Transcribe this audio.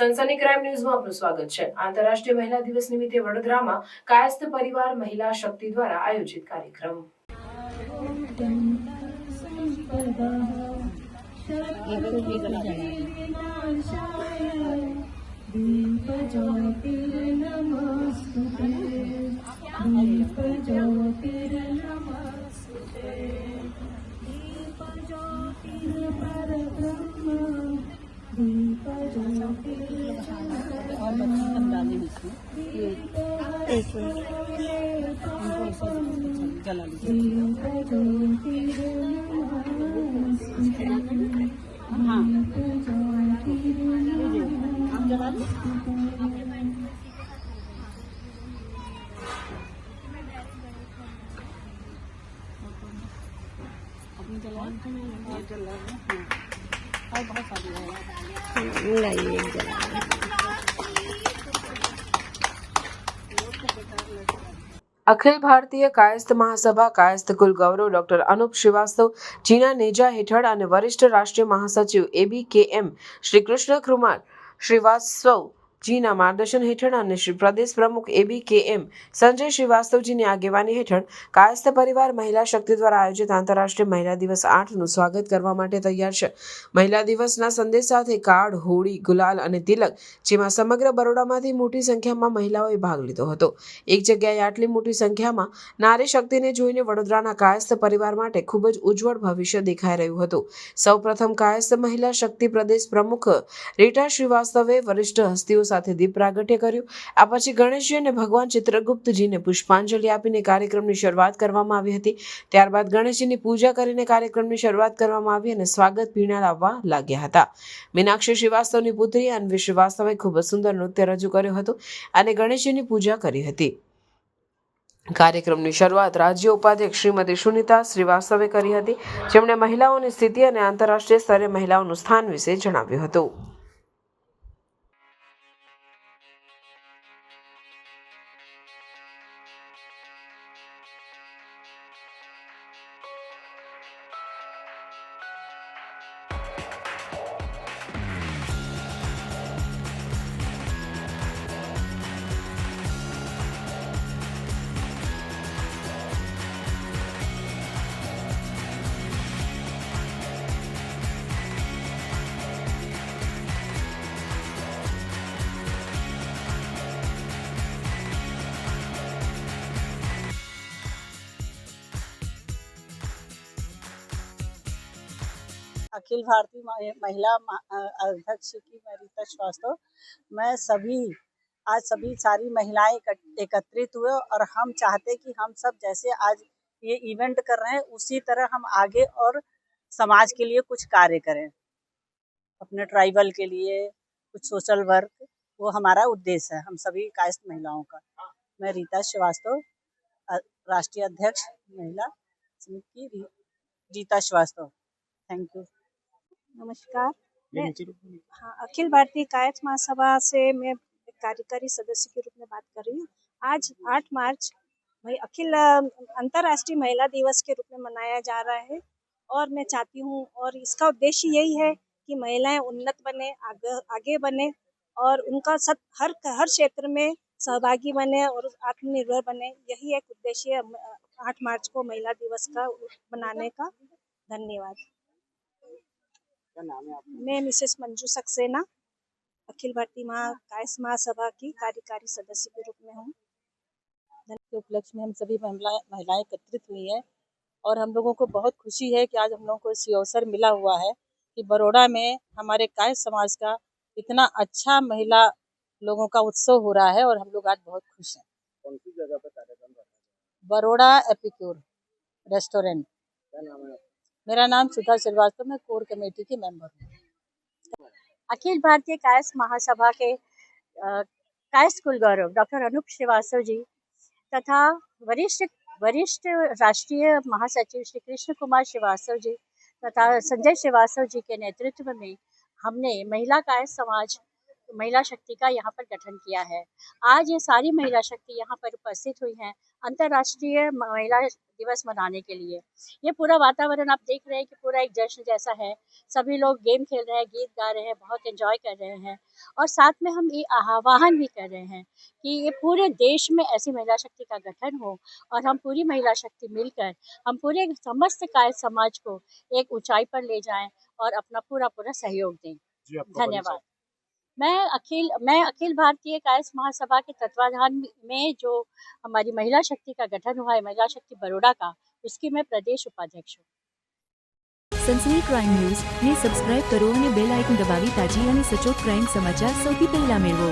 સનસની crime ન્યૂઝમાં આપનું સ્વાગત છે આંતરરાષ્ટ્રીય મહિલા દિવસ નિમિત્તે વડોદરામાં કાયસ્થ પરિવાર મહિલા શક્તિ દ્વારા આયોજિત કાર્યક્રમ और बच्ची सब डाली इसमें जला लीजिए हाँ? लीजिए जला लीजिए अपनी जला जला हाँ और बहुत सारी है અખિલ ભારતીય કાયસ્થ મહાસભા કાયસ્થ કુલ ગૌરવ ડોક્ટર અનુપ શ્રીવાસ્તવ જીના નેજા હેઠળ અને વરિષ્ઠ રાષ્ટ્રીય મહાસચિવ એબી કે એમ શ્રી કૃષ્ણ કુમાર શ્રીવાસ્તવ જીના માર્ગદર્શન હેઠળ અને શ્રી પ્રદેશ પ્રમુખ એબી કે એમ સંજય શ્રીવાસ્તવજીની આગેવાની હેઠળ કાયસ્થ પરિવાર મહિલા શક્તિ દ્વારા આયોજિત આંતરરાષ્ટ્રીય મહિલા દિવસ આઠનું સ્વાગત કરવા માટે તૈયાર છે. મહિલા દિવસના સંદેશ સાથે કાર્ડ હોળી, ગુલાલ અને તિલક, જેમાં સમગ્ર બરોડામાંથી મોટી સંખ્યામાં મહિલાઓએ ભાગ લીધો હતો. એક જગ્યાએ આટલી મોટી સંખ્યામાં નારી શક્તિને જોઈને વડોદરાના કાયસ્થ પરિવાર માટે ખૂબ જ ઉજ્જવળ ભવિષ્ય દેખાઈ રહ્યું હતું. સૌપ્રથમ કાયસ્થ મહિલા શક્તિ પ્રદેશ પ્રમુખ રીટા શ્રીવાસ્તવે વરિષ્ઠ હસ્તીઓ સાથે દીપ પ્રાગટ્ય કર્યું. આ પછી ગણેશજી અને ભગવાન ચિત્રગુપ્તજીને પુષ્પાંજલિ આપીને કાર્યક્રમની શરૂઆત કરવામાં આવી હતી. ત્યારબાદ ગણેશજીની પૂજા કરીને કાર્યક્રમની શરૂઆત કરવામાં આવી અને સ્વાગત પીણા લાવવા લાગ્યા હતા. મીનાક્ષી શ્રીવાસ્તવની પુત્રી અન્વી શ્રીવાસ્તવે ખૂબ સુંદર નૃત્ય રજૂ કર્યું હતું અને ગણેશજીની પૂજા કરી હતી. કાર્યક્રમની શરૂઆત રાજ્ય ઉપાધ્યક્ષ શ્રીમતી સુનિતા શ્રીવાસ્તવે કરી હતી, જેમણે મહિલાઓની સ્થિતિ અને આંતરરાષ્ટ્રીય સ્તરે મહિલાઓનું સ્થાન વિશે જણાવ્યું હતું. अखिल भारतीय महिला अध्यक्ष की मैं रीता श्रीवास्तव मैं सभी, आज सभी सारी महिलाएँ एकत्रित हुए और हम चाहते कि हम सब जैसे आज ये इवेंट कर रहे हैं, उसी तरह हम आगे और समाज के लिए कुछ कार्य करें। अपने ट्राइबल के लिए, कुछ सोशल वर्क वो हमारा उद्देश्य है, हम सभी कायस्थ महिलाओं का। मैं रीता श्रीवास्तव राष्ट्रीय अध्यक्ष महिला समिति की रीता श्रीवास्तव थैंक यू नमस्कार। मैं हाँ अखिल भारतीय कायस्थ महासभा से मैं कार्यकारी सदस्य के रूप में बात कर रही हूँ। आज 8 मार्च भाई अखिल अंतर्राष्ट्रीय महिला दिवस के रूप में मनाया जा रहा है और मैं चाहती हूँ और इसका उद्देश्य यही है कि महिलाएँ उन्नत बने आगे आगे बने और उनका सब हर हर क्षेत्र में सहभागी बने और आत्मनिर्भर बने। यही एक उद्देश्य है आठ मार्च को महिला दिवस का मनाने का। धन्यवाद। क्या नाम है आपका? मैं मिसेस मंजू सक्सेना अखिल भारतीय महा महासभा की कार्यकारी सदस्य के रूप में हूँ। के उपलक्ष्य में हम सभी महिला महिलाएँ एकत्रित हुई हैं और हम लोगों को बहुत खुशी है कि आज हम लोगों को इस अवसर मिला हुआ है कि बड़ोड़ा में हमारे काय समाज का इतना अच्छा महिला लोगों का उत्सव हो रहा है और हम लोग आज बहुत खुश हैं। कौन सी जगह पर कार्यक्रम बड़ोड़ा एपिक्योर रेस्टोरेंट। मेरा नाम सुधा श्रीवास्तव, मैं कोर कमेटी की मेंबर हूँ। अखिल भारतीय कायस्थ महासभा के कायस्थ कुल गौरव, डॉक्टर अनूप श्रीवास्तव जी तथा वरिष्ठ वरिष्ठ राष्ट्रीय महासचिव श्री कृष्ण कुमार श्रीवास्तव जी तथा संजय श्रीवास्तव जी के नेतृत्व में हमने महिला कायस समाज महिला शक्ति का यहाँ पर गठन किया है। आज ये सारी महिला शक्ति यहाँ पर उपस्थित हुई हैं अंतर्राष्ट्रीय महिला दिवस मनाने के लिए। ये पूरा वातावरण आप देख रहे हैं कि पूरा एक जश्न जैसा है। सभी लोग गेम खेल रहे हैं गीत गा रहे हैं बहुत एंजॉय कर रहे हैं और साथ में हम ये आह्वान भी कर रहे हैं कि ये पूरे देश में ऐसी महिला शक्ति का गठन हो और हम पूरी महिला शक्ति मिलकर हम पूरे समस्त काय समाज को एक ऊंचाई पर ले जाएँ और अपना पूरा पूरा सहयोग दें। धन्यवाद। मैं अखिल मैं अखिल भारतीय कायस महासभा के तत्वाधान में जो हमारी महिला शक्ति का गठन हुआ है महिला शक्ति बड़ोड़ा का उसकी मैं प्रदेश उपाध्यक्ष हूँ સનસની ક્રાઇમ ન્યૂઝ ને સબસ્ક્રાઇબ કરો અને બેલ આઇકન દબાવી તાજી અને સચોટ ક્રાઇમ સમાચાર સૌથી પહેલા મેળવો